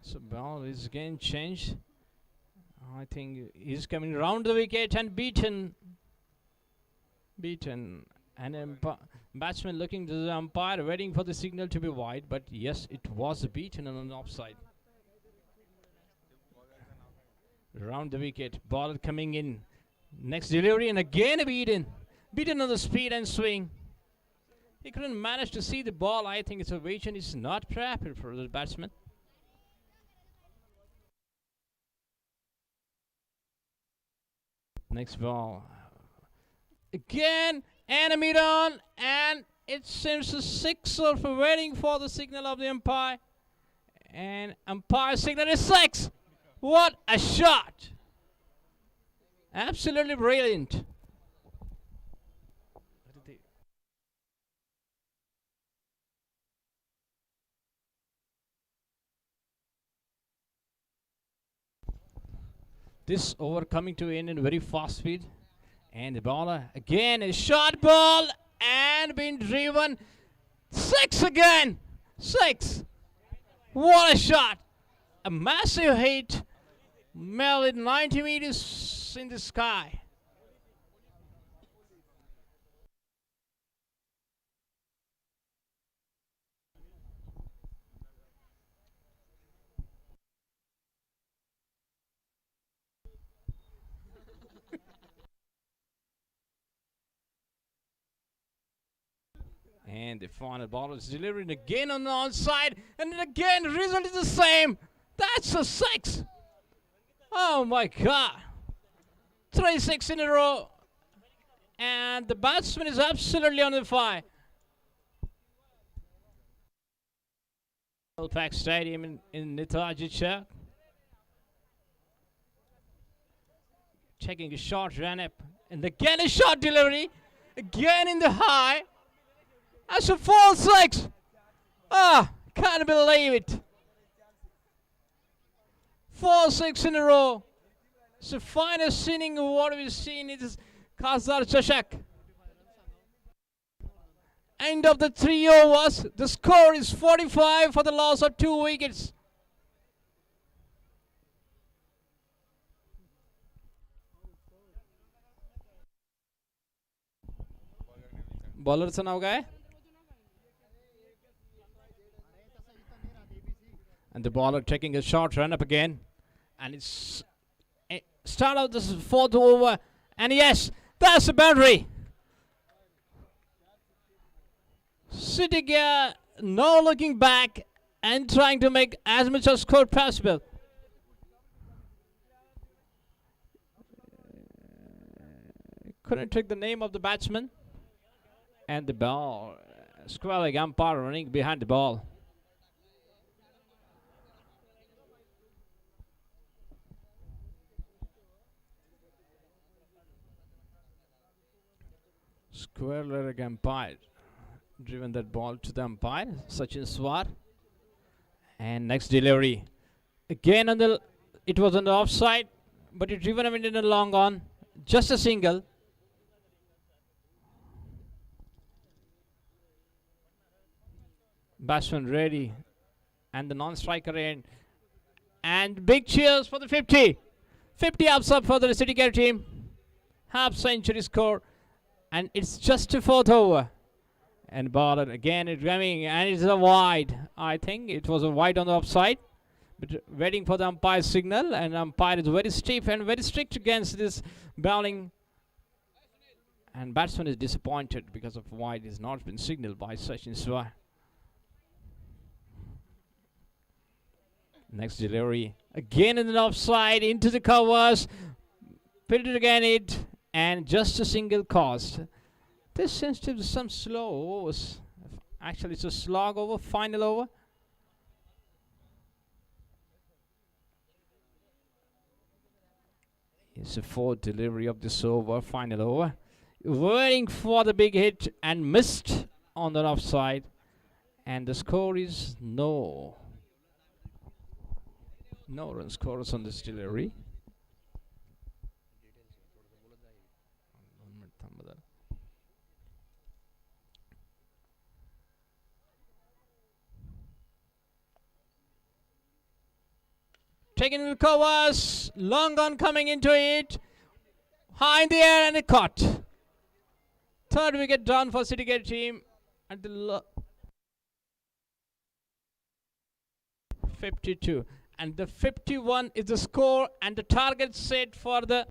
So ball is again changed. I think he's coming round the wicket and beaten. Beaten. And batsman looking to the umpire, waiting for the signal to be wide. But yes, it was beaten on an offside. Round the wicket, ball coming in. Next delivery and again a beaten. Beaten on the speed and swing. He couldn't manage to see the ball. I think it's a vision is not prepared for the batsman. Next ball. Again, enemy on, and it seems a sixer for waiting for the signal of the umpire. And umpire signal is six. What a shot! Absolutely brilliant. This over coming to end in very fast speed. And the bowler again a short ball and being driven. Six again. Six. What a shot. A massive hit. Melted 90 meters in the sky. And the final ball is delivered again on the onside, and again the result is the same. That's a six. Oh my god. Three six in a row. And the batsman is absolutely on the fire. Pack Stadium in, in Netaji Chowk. Taking a short run up. And again a short delivery. Again in the high. That's a four six. Ah, can't believe it. Four six in a row. It's the finest inning of what we've seen. It is Kazar Chashak. End of the three overs. The score is 45 for the loss of two wickets. बॉलरचं नाव काय and the bowler taking a short run up again and it's eh, start out this fourth over. And yes that's a boundary. Sitting here no looking back and trying to make as much as score possible. Couldn't take the name of the batsman. And the ball squalling umpire running behind the ball square leg umpire driven that ball to the umpire Sachin Swar and next delivery. Again on the it was on the offside but it driven him in a long on just a single. Batsman ready and the non-striker in and big cheers for the 50 50 ups up for the city care team. Half century score and it's just a fourth over. And ball again, it's coming, and it's a wide. I think it was a wide on the offside, but waiting for the umpire's signal. And umpire is very stiff and very strict against this bowling. And batsman is disappointed because of wide has not been signaled by Sachin Swar. Next delivery again in the offside into the covers, fielded again it, and just a single cost. This seems to be some slow overs. Actually, it's a slog over, final over. It's a fourth delivery of this over, final over. Waiting for the big hit and missed on the offside. And the score is no. No run scores on this delivery. Taking the covers, long on coming into it, high in the air and a caught. Third wicket down for City Gate team at the 52 and the 51 is the score and the target set for the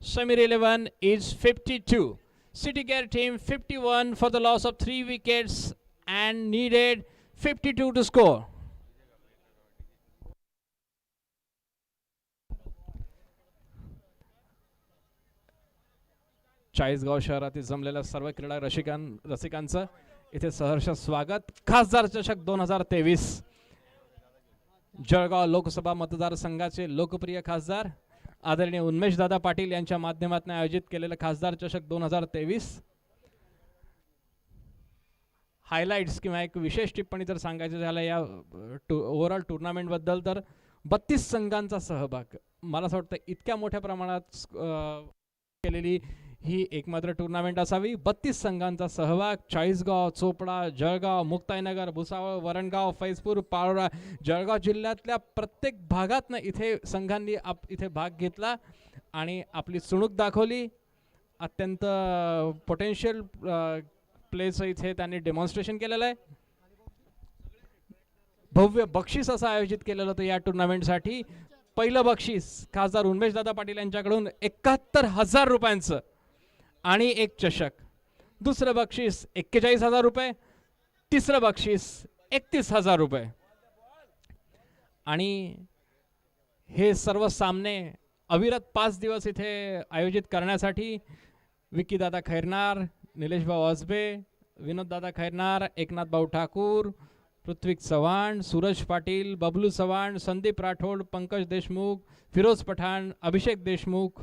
semi 11 is 52 city Gate team 51 for the loss of 3 wickets and needed 52 to score. Chalisgaon शहरातील जमलेल्या सर्व क्रीडा रसिकां रसिकांचं इथे सहर्ष स्वागत. खासदार चषक दोन हजार तेवीस. जळगाव लोकसभा मतदारसंघाचे लोकप्रिय खासदार आदरणीय उन्मेश दादा पाटील यांच्या माध्यमातून आयोजित केलेलं खासदार चषक दोन हजार तेवीस. हायलाईट्स किंवा एक विशेष टिप्पणी जर सांगायचं झालं या टू ओव्हरऑल टुर्नामेंटबद्दल तर बत्तीस संघांचा सहभाग. मला असं वाटतं इतक्या मोठ्या प्रमाणात केलेली ही एकमात्र टुर्नामेंट असावी. बत्तीस संघांचा सहभाग चाळीसगाव चोपडा जळगाव मुक्ताईनगर भुसावळ वरणगाव फैजपूर पारोळा जळगाव जिल्ह्यातल्या प्रत्येक भागातनं इथे संघांनी आप इथे भाग घेतला आणि आपली चुणूक दाखवली. अत्यंत पोटेन्शियल प्लेस इथे त्यांनी डेमॉन्स्ट्रेशन केलेलं आहे. भव्य बक्षीस असं आयोजित केलेलं होतं या टुर्नामेंटसाठी पहिलं बक्षीस खासदार उन्मेशदादा पाटील यांच्याकडून एकाहत्तर हजार रुपयांचं आणि एक चषक. दुसरं बक्षीस एक्केचाळीस हजार रुपये. तिसरं बक्षीस एकतीस हजार रुपये. आणि हे सर्व सामने अविरत पाच दिवस इथे आयोजित करण्यासाठी विकीदादा खैरनार निलेशभाऊ वाजबे विनोददादा खैरनार एकनाथ भाऊ ठाकूर पृथ्वी चव्हाण सूरज पाटील बबलू चव्हाण संदीप राठोड पंकज देशमुख फिरोज पठाण अभिषेक देशमुख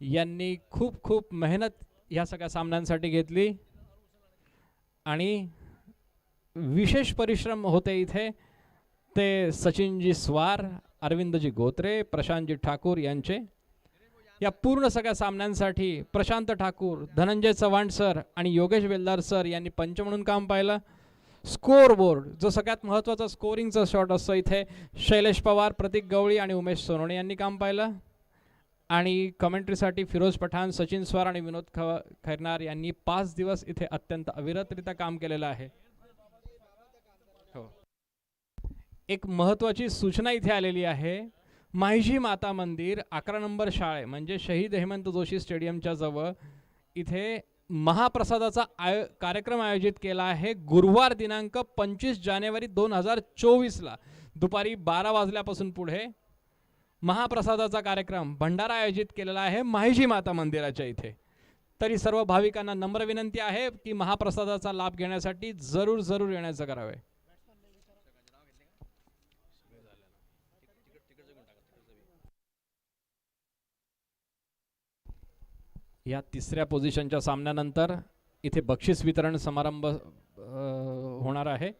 यांनी खूप खूप मेहनत ह्या सगळ्या सामन्यांसाठी घेतली. आणि विशेष परिश्रम होते इथे ते सचिनजी स्वार अरविंदजी गोत्रे प्रशांतजी ठाकूर यांचे या पूर्ण सगळ्या सामन्यांसाठी प्रशांत ठाकूर धनंजय चव्हाण सर आणि योगेश वेलदार सर यांनी पंच म्हणून काम पाहिलं. स्कोअर बोर्ड जो सगळ्यात महत्त्वाचा स्कोरिंगचा शॉट असतो इथे शैलेश पवार प्रतीक गवळी आणि उमेश सोनवणे यांनी काम पाहिलं. आणि कमेंट्रीसाठी फिरोज पठाण सचिन स्वार आणि विनोद ख खैरनार यांनी पाच दिवस इथे अत्यंत अविरतरित्या काम केलेलं आहे. हो. एक महत्त्वाची सूचना इथे आलेली आहे. माहिजी माता मंदिर अकरा नंबर शाळे म्हणजे शहीद हेमंत जोशी स्टेडियमच्या जवळ इथे महाप्रसादाचा आय कार्यक्रम आयोजित केला आहे. गुरुवार दिनांक पंचवीस जानेवारी दोन हजार चोवीसला. दुपारी बारा वाजल्यापासून पुढे महाप्रसादाचा कार्यक्रम भंडारा आयोजित केलेला आहे माहिजी माता मंदिराच्या इथे. तरी सर्व भाविकांना नम्र विनंती आहे की महाप्रसादाचा लाभ घेण्यासाठी जरूर जरूर येण्याचं करावे. या तिसऱ्या पोझिशनच्या सामन्यानंतर इथे बक्षीस वितरण समारंभ होणार आहे.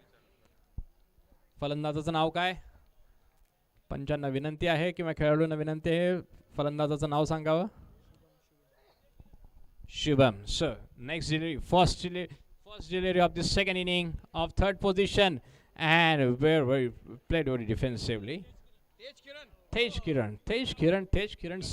फलंदाजाचं नाव काय? पंचांना विनंती आहे किंवा खेळाडूंना विनंती आहे फलंदाजाचं नाव सांगावं? Shubham sir next delivery first delivery first delivery of the second inning of third position and were very played very defensively Tej Kiran Tej Kiran Tej Kiran